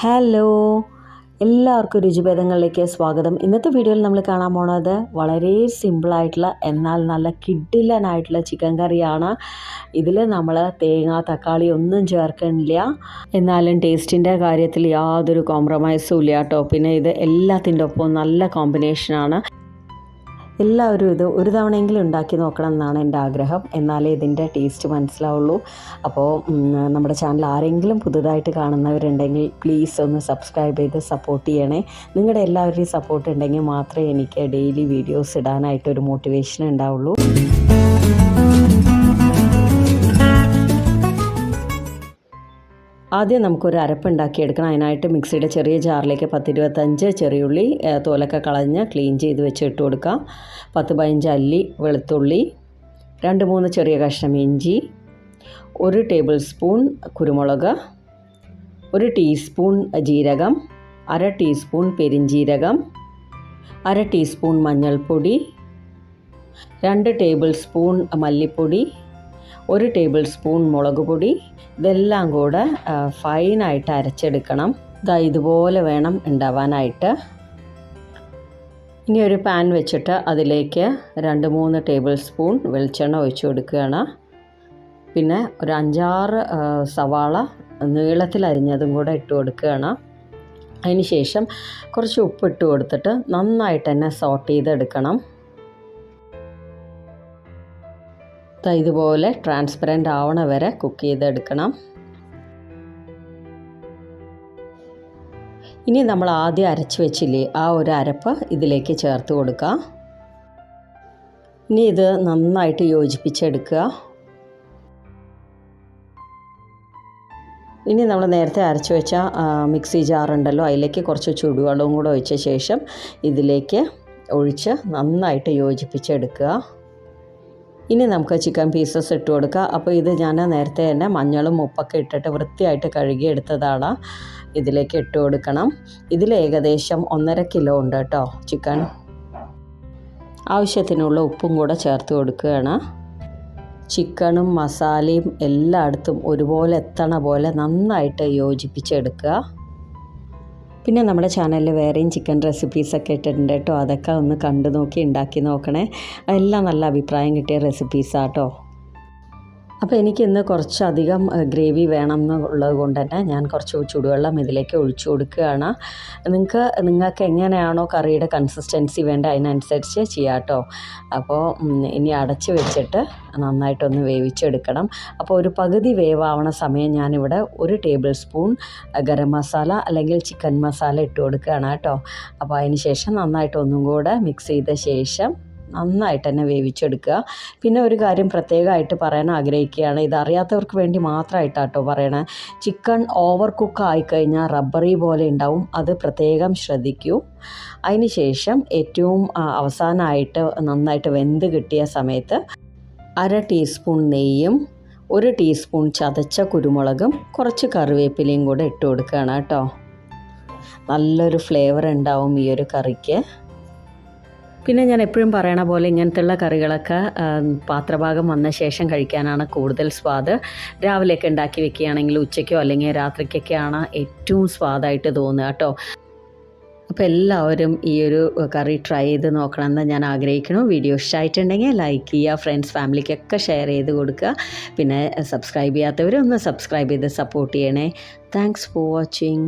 Hello എല്ലാവർക്കും രുചിഭേദങ്ങളിലേക്ക് സ്വാഗതം. ഇന്നത്തെ വീഡിയോയിൽ നമ്മൾ കാണാൻ പോണത് വളരെ സിമ്പിളായിട്ടുള്ള എന്നാൽ നല്ല കിഡിലനായിട്ടുള്ള ചിക്കൻ കറിയാണ്. ഇതിൽ നമ്മൾ തേങ്ങ തക്കാളി ഒന്നും ചേർക്കണില്ല. എന്നാലും ടേസ്റ്റിന്റെ കാര്യത്തിൽ യാതൊരു കോംപ്രമൈസും ഇല്ല കേട്ടോ. പിന്നെ ഇത് എല്ലാത്തിന്റെ ഒപ്പം നല്ല കോമ്പിനേഷനാണ് എല്ലാവരും ഇത് ഒരു തവണയെങ്കിലും ഉണ്ടാക്കി നോക്കണം എന്നാണ് എന്റെ ആഗ്രഹം. എന്നാലേ ഇതിന്റെ ടേസ്റ്റ് മനസ്സിലാവുള്ളൂ. അപ്പോൾ നമ്മുടെ ചാനൽ ആരെങ്കിലും പുതുതായിട്ട് കാണുന്നവരുണ്ടെങ്കിൽ പ്ലീസ് ഒന്ന് സബ്സ്ക്രൈബ് ചെയ്ത് സപ്പോർട്ട് ചെയ്യണേ. നിങ്ങളുടെ എല്ലാവരുടെയും സപ്പോർട്ട് ഉണ്ടെങ്കിൽ മാത്രമേ എനിക്ക് ഡെയിലി വീഡിയോസ് ഇടാനായിട്ട് ഒരു മോട്ടിവേഷൻ ഉണ്ടാവുള്ളൂ. ആദ്യം നമുക്കൊരു അരപ്പ് ഉണ്ടാക്കിയെടുക്കണം അതിനായിട്ട് മിക്സിയുടെ ചെറിയ ജാറിലേക്ക് പത്തിരുപത്തഞ്ച് ചെറിയുള്ളി തോലൊക്കെ കളഞ്ഞ് ക്ലീൻ ചെയ്ത് വെച്ച് ഇട്ട് കൊടുക്കാം. പത്ത് പതിനഞ്ച് അല്ലി വെളുത്തുള്ളി രണ്ട് മൂന്ന് ചെറിയ കഷ്ണം ഇഞ്ചി ഒരു ടേബിൾ സ്പൂൺ കുരുമുളക് ഒരു ടീസ്പൂൺ ജീരകം അര ടീസ്പൂൺ പെരിഞ്ജീരകം അര ടീസ്പൂൺ മഞ്ഞൾപ്പൊടി രണ്ട് ടേബിൾ സ്പൂൺ മല്ലിപ്പൊടി ഒരു ടേബിൾ സ്പൂൺ മുളക് പൊടി ഇതെല്ലാം കൂടെ ഫൈനായിട്ട് അരച്ചെടുക്കണം. ഇതാ ഇതുപോലെ വേണം ഉണ്ടാവാനായിട്ട്. ഇനി ഒരു പാൻ വെച്ചിട്ട് അതിലേക്ക് രണ്ട് മൂന്ന് ടേബിൾ സ്പൂൺ വെളിച്ചെണ്ണ ഒഴിച്ചു കൊടുക്കുകയാണ്. പിന്നെ ഒരു അഞ്ചാറ് സവാള നീളത്തിൽ അരിഞ്ഞതും കൂടെ ഇട്ട് കൊടുക്കുകയാണ്. അതിന് ശേഷം കുറച്ച് ഉപ്പ് ഇട്ട് കൊടുത്തിട്ട് നന്നായിട്ട് തന്നെ സോട്ട് ചെയ്തെടുക്കണം. ഇതുപോലെ ട്രാൻസ്പെറന്റ് ആവണ വരെ കുക്ക് ചെയ്തെടുക്കണം. ഇനി നമ്മൾ ആദ്യം അരച്ച് വെച്ചില്ലേ ആ ഒരു അരപ്പ് ഇതിലേക്ക് ചേർത്ത് കൊടുക്കുക ഇനി ഇത് നന്നായിട്ട് യോജിപ്പിച്ചെടുക്കുക. ഇനി നമ്മൾ നേരത്തെ അരച്ച് വെച്ച മിക്സി ജാറുണ്ടല്ലോ അതിലേക്ക് കുറച്ച് ചൂടുവെള്ളവും കൂടെ ഒഴിച്ച ശേഷം ഇതിലേക്ക് ഒഴിച്ച് നന്നായിട്ട് യോജിപ്പിച്ചെടുക്കുക. ഇനി നമുക്ക് ചിക്കൻ പീസസ് ഇട്ട് കൊടുക്കുക അപ്പോൾ ഇത് ഞാൻ നേരത്തെ തന്നെ മഞ്ഞളും ഉപ്പൊക്കെ ഇട്ടിട്ട് വൃത്തിയായിട്ട് കഴുകിയെടുത്തതാണ് ഇതിലേക്ക് ഇട്ട് കൊടുക്കണം. ഇതിൽ ഏകദേശം ഒന്നര കിലോ ഉണ്ട് കേട്ടോ ചിക്കൻ. ആവശ്യത്തിനുള്ള ഉപ്പും കൂടെ ചേർത്ത് കൊടുക്കുകയാണ്. ചിക്കനും മസാലയും എല്ലായിടത്തും ഒരുപോലെ എത്തണ പോലെ നന്നായിട്ട് യോജിപ്പിച്ചെടുക്കുക. പിന്നെ നമ്മുടെ ചാനലിൽ വേറെയും ചിക്കൻ റെസിപ്പീസൊക്കെ ഇട്ടിട്ടുണ്ട് കേട്ടോ അതൊക്കെ ഒന്ന് കണ്ടു നോക്കി ഉണ്ടാക്കി നോക്കണേ. എല്ലാം നല്ല അഭിപ്രായം കിട്ടിയ റെസിപ്പീസാട്ടോ അപ്പോൾ എനിക്ക് ഇന്ന് കുറച്ചധികം ഗ്രേവി വേണം എന്നുള്ളത് കൊണ്ട് തന്നെ ഞാൻ കുറച്ച് ചൂടുവെള്ളം ഇതിലേക്ക് ഒഴിച്ചു കൊടുക്കുകയാണ്. നിങ്ങൾക്ക് നിങ്ങൾക്ക് എങ്ങനെയാണോ കറിയുടെ കൺസിസ്റ്റൻസി വേണ്ട അതിനനുസരിച്ച് ചെയ്യാം കേട്ടോ അപ്പോൾ ഇനി അടച്ച് വെച്ചിട്ട് നന്നായിട്ടൊന്ന് വേവിച്ചെടുക്കണം. അപ്പോൾ ഒരു പകുതി വേവാവണ സമയം ഞാനിവിടെ ഒരു ടേബിൾ സ്പൂൺ ഗരം മസാല അല്ലെങ്കിൽ ചിക്കൻ മസാല ഇട്ട് കൊടുക്കുകയാണ് കേട്ടോ അപ്പോൾ അതിന് ശേഷം നന്നായിട്ട് ഒന്നും കൂടെ മിക്സ് ചെയ്ത ശേഷം നന്നായിട്ട് തന്നെ വേവിച്ചെടുക്കുക. പിന്നെ ഒരു കാര്യം പ്രത്യേകമായിട്ട് പറയാൻ ആഗ്രഹിക്കുകയാണ്. ഇതറിയാത്തവർക്ക് വേണ്ടി മാത്രമായിട്ടാണ് കേട്ടോ പറയണേ. ചിക്കൻ ഓവർ കുക്ക് ആയിക്കഴിഞ്ഞാൽ റബ്ബറി പോലെ ഉണ്ടാവും. അത് പ്രത്യേകം ശ്രദ്ധിക്കൂ. അതിന് ശേഷം ഏറ്റവും അവസാനമായിട്ട് നന്നായിട്ട് വെന്ത് കിട്ടിയ സമയത്ത് അര ടീസ്പൂൺ നെയ്യും ഒരു ടീസ്പൂൺ ചതച്ച കുരുമുളകും കുറച്ച് കറിവേപ്പിലയും കൂടെ ഇട്ട് കൊടുക്കുകയാണ് കേട്ടോ. നല്ലൊരു ഫ്ലേവർ ഉണ്ടാവും ഈ ഒരു കറിക്ക്. പിന്നെ ഞാൻ എപ്പോഴും പറയണ പോലെ ഇങ്ങനത്തെയുള്ള കറികളൊക്കെ പാത്രഭാഗം വന്ന ശേഷം കഴിക്കാനാണ് കൂടുതൽ സ്വാദ്. രാവിലെയൊക്കെ ഉണ്ടാക്കി വെക്കുകയാണെങ്കിൽ ഉച്ചയ്ക്കോ അല്ലെങ്കിൽ രാത്രിക്കൊക്കെയാണ് ഏറ്റവും സ്വാദായിട്ട് തോന്നുക കേട്ടോ. അപ്പോൾ എല്ലാവരും ഈ ഒരു കറി ട്രൈ ചെയ്ത് നോക്കണമെന്ന് ഞാൻ ആഗ്രഹിക്കുന്നു. വീഡിയോ ഇഷ്ടമായിട്ടുണ്ടെങ്കിൽ ലൈക്ക് ചെയ്യുക ഫ്രണ്ട്സ് ഫാമിലിക്കൊക്കെ ഷെയർ ചെയ്ത് കൊടുക്കുക. പിന്നെ സബ്സ്ക്രൈബ് ചെയ്യാത്തവരൊന്ന് സബ്സ്ക്രൈബ് ചെയ്ത് സപ്പോർട്ട് ചെയ്യണേ. Thanks for watching